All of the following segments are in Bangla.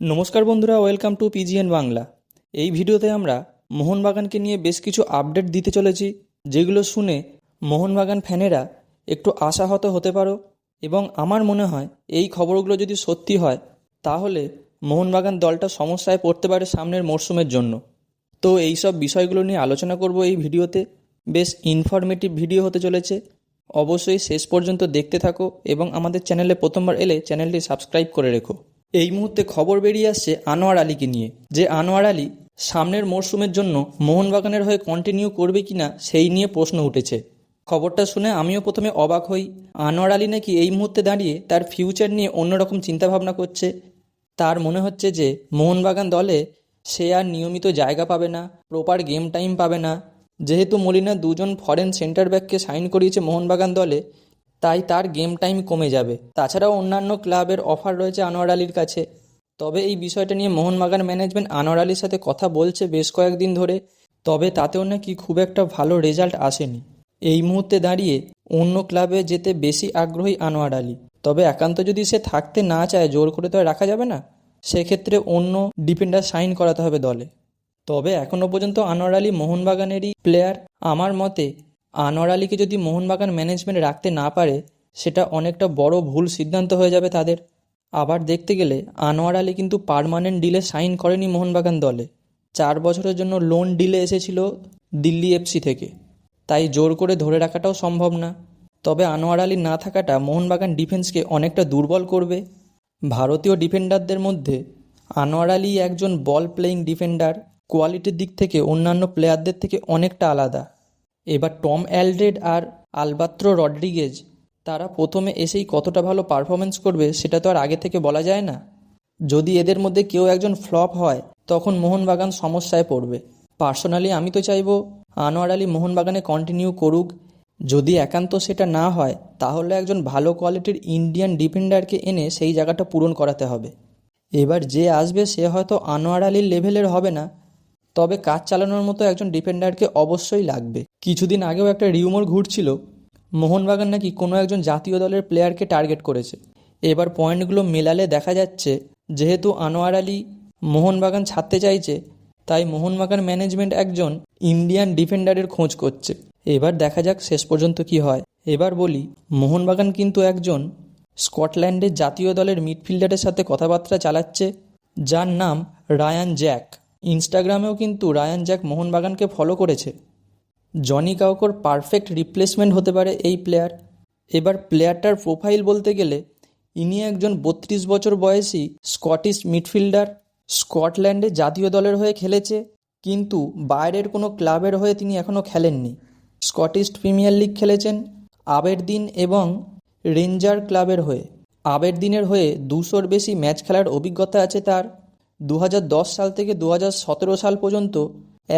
নমস্কার বন্ধুরা, ওয়েলকাম টু পিজিএন বাংলা। এই ভিডিওতে আমরা মোহনবাগানকে নিয়ে বেশ কিছু আপডেট দিতে চলেছি, যেগুলো শুনে মোহনবাগান ফ্যানেরা একটু আশাহত হতে পারো এবং আমার মনে হয় এই খবরগুলো যদি সত্যি হয়, তাহলে মোহনবাগান দলটা সমস্যায় পড়তে পারে সামনের মরশুমের জন্য। তো এই সব বিষয়গুলো নিয়ে আলোচনা করব এই ভিডিওতে। বেশ ইনফরমেটিভ ভিডিও হতে চলেছে। অবশ্যই শেষ পর্যন্ত দেখতে থাকো এবং আমাদের চ্যানেলে প্রথমবার এলে চ্যানেলটি সাবস্ক্রাইব করে রেখো। এই মুহূর্তে খবর বেরিয়ে আসছে আনোয়ার আলীকে নিয়ে যে আনোয়ার আলী সামনের মরশুমের জন্য মোহনবাগানের হয়ে কন্টিনিউ করবে কিনা সেই নিয়ে প্রশ্ন উঠেছে। খবরটা শুনে আমিও প্রথমে অবাক হই। আনোয়ার আলী নাকি এই মুহূর্তে দাঁড়িয়ে তার ফিউচার নিয়ে অন্যরকম চিন্তাভাবনা করছে। তার মনে হচ্ছে যে মোহনবাগান দলে সে আর নিয়মিত জায়গা পাবে না প্রপার গেম টাইম পাবে না। যেহেতু মলিনা দুজন ফরেন সেন্টার ব্যাককে সাইন করিয়েছে মোহনবাগান দলে তাই তার গেম টাইম কমে যাবে। তাছাড়াও অন্যান্য ক্লাবের অফার রয়েছে আনোয়ার আলীর কাছে। তবে এই বিষয়টা নিয়ে মোহনবাগান ম্যানেজমেন্ট আনোয়ার আলীর সাথে কথা বলছে বেশ কয়েকদিন ধরে। তবে তাতেও নাকি খুব একটা ভালো রেজাল্ট আসেনি। এই মুহূর্তে দাঁড়িয়ে অন্য ক্লাবে যেতে বেশি আগ্রহী আনোয়ার আলী। তবে একান্ত যদি সে থাকতে না চায়, জোর করে তো রাখা যাবে না? সেক্ষেত্রে অন্য ডিফেন্ডার সাইন করাতে হবে দলে। তবে এখনও পর্যন্ত আনোয়ার আলী মোহনবাগানেরই প্লেয়ার আমার মতে আনোয়ার আলীকে যদি মোহনবাগান ম্যানেজমেন্ট রাখতে না পারে, সেটা অনেকটা বড় ভুল সিদ্ধান্ত হয়ে যাবে তাদের। আবার দেখতে গেলে আনোয়ার আলী কিন্তু পারমানেন্ট ডিলে সাইন করেনি মোহনবাগান দলে। চার বছরের জন্য লোন ডিলে এসেছিল দিল্লি এফসি থেকে। তাই জোর করে ধরে রাখাটাও সম্ভব না। তবে আনোয়ার আলী না থাকাটা মোহনবাগান ডিফেন্সকে অনেকটা দুর্বল করবে। ভারতীয় ডিফেন্ডারদের মধ্যে আনোয়ার আলী একজন বল প্লেয়িং ডিফেন্ডার কোয়ালিটির দিক থেকে অন্যান্য প্লেয়ারদের থেকে অনেকটা আলাদা। এবার টম অ্যালড্রেড আর আলবাত্রো রড্রিগেজ, তারা প্রথমে এসেই কতটা ভালো পারফরমেন্স করবে সেটা তো আর আগে থেকে বলা যায় না। যদি এদের মধ্যে কেউ একজন ফ্লপ হয়, তখন মোহনবাগান সমস্যায় পড়বে। পার্সোনালি আমি তো চাইব আনোয়ার আলী মোহনবাগানে কন্টিনিউ করুক। যদি একান্ত সেটা না হয়, তাহলে একজন ভালো কোয়ালিটির ইন্ডিয়ান ডিফেন্ডারকে এনে সেই জায়গাটা পূরণ করাতে হবে। এবার যে আসবে, সে হয়তো আনোয়ার আলীর লেভেলের হবে না। তবে কাজ চালানোর মতো একজন ডিফেন্ডারকে অবশ্যই লাগবে। কিছুদিন আগেও একটা রিউমর ঘুরছিল। মোহনবাগান নাকি কোনো একজন জাতীয় দলের প্লেয়ারকে টার্গেট করেছে। এবার পয়েন্টগুলো মেলালে দেখা যাচ্ছে, যেহেতু আনোয়ার আলী মোহনবাগান ছাড়তে চাইছে, তাই মোহনবাগান ম্যানেজমেন্ট একজন ইন্ডিয়ান ডিফেন্ডারের খোঁজ করছে। এবার দেখা যাক শেষ পর্যন্ত কি হয়। এবার বলি, মোহনবাগান কিন্তু একজন স্কটল্যান্ডের জাতীয় দলের মিডফিল্ডারের সাথে কথাবার্তা চালাচ্ছে, যার নাম রায়ান জ্যাক। ইনস্টাগ্রামেও কিন্তু রায়ান জ্যাক মোহনবাগানকে ফলো করেছে। জনি কাউকর পারফেক্ট রিপ্লেসমেন্ট হতে পারে এই প্লেয়ার এবার প্লেয়ারটার প্রোফাইল বলতে গেলে, ইনি একজন বত্রিশ বছর বয়সী স্কটিশ মিডফিল্ডার স্কটল্যান্ডে জাতীয় দলের হয়ে খেলেছে, কিন্তু বাইরের কোনো ক্লাবের হয়ে তিনি এখনও খেলেননি। স্কটিশ প্রিমিয়ার লিগ খেলেছেন আবেরদিন এবং রেঞ্জার ক্লাবের হয়ে। আবেরদিনের হয়ে দুশোর বেশি ম্যাচ খেলার অভিজ্ঞতা আছে তার। দু হাজার দশ সাল থেকে দু হাজার সতেরো সাল পর্যন্ত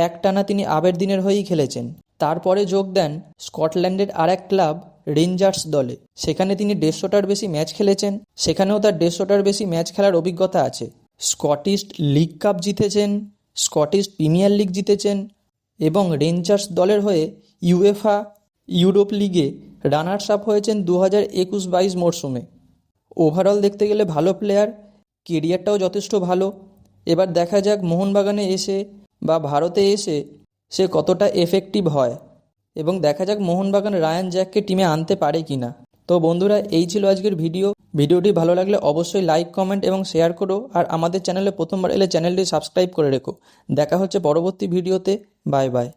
একটানা তিনি আবেরদিনের হয়েই খেলেছেন। তারপরে যোগ দেন স্কটল্যান্ডের আর এক ক্লাব, রেঞ্জার্স দলে। সেখানে তিনি দেড়শোটার বেশি ম্যাচ খেলেছেন। সেখানেও তার দেড়শোটার বেশি ম্যাচ খেলার অভিজ্ঞতা আছে। স্কটিশ লিগ কাপ জিতেছেন, স্কটিশ প্রিমিয়ার লিগ জিতেছেন এবং রেঞ্জার্স দলের হয়ে ইউএফা, ইউরোপ লিগে রানার্স আপ হয়েছেন দু হাজার একুশ বাইশ মরশুমে ওভারঅল দেখতে গেলে ভালো প্লেয়ার কেরিয়ারটাও যথেষ্ট ভালো। এবার দেখা যাক মোহনবাগানে এসে বা ভারতে এসে সে কতটা এফেক্টিভ হয়। এবং দেখা যাক মোহনবাগান রায়ান জ্যাককে টিমে আনতে পারে কি না। তো বন্ধুরা, এই ছিল আজকের ভিডিও ভিডিওটি ভালো লাগলে অবশ্যই লাইক কমেন্ট এবং শেয়ার করো। আর আমাদের চ্যানেলে প্রথমবার এলে চ্যানেলটি সাবস্ক্রাইব করে রেখো। দেখা হচ্ছে পরবর্তী ভিডিওতে বাই বাই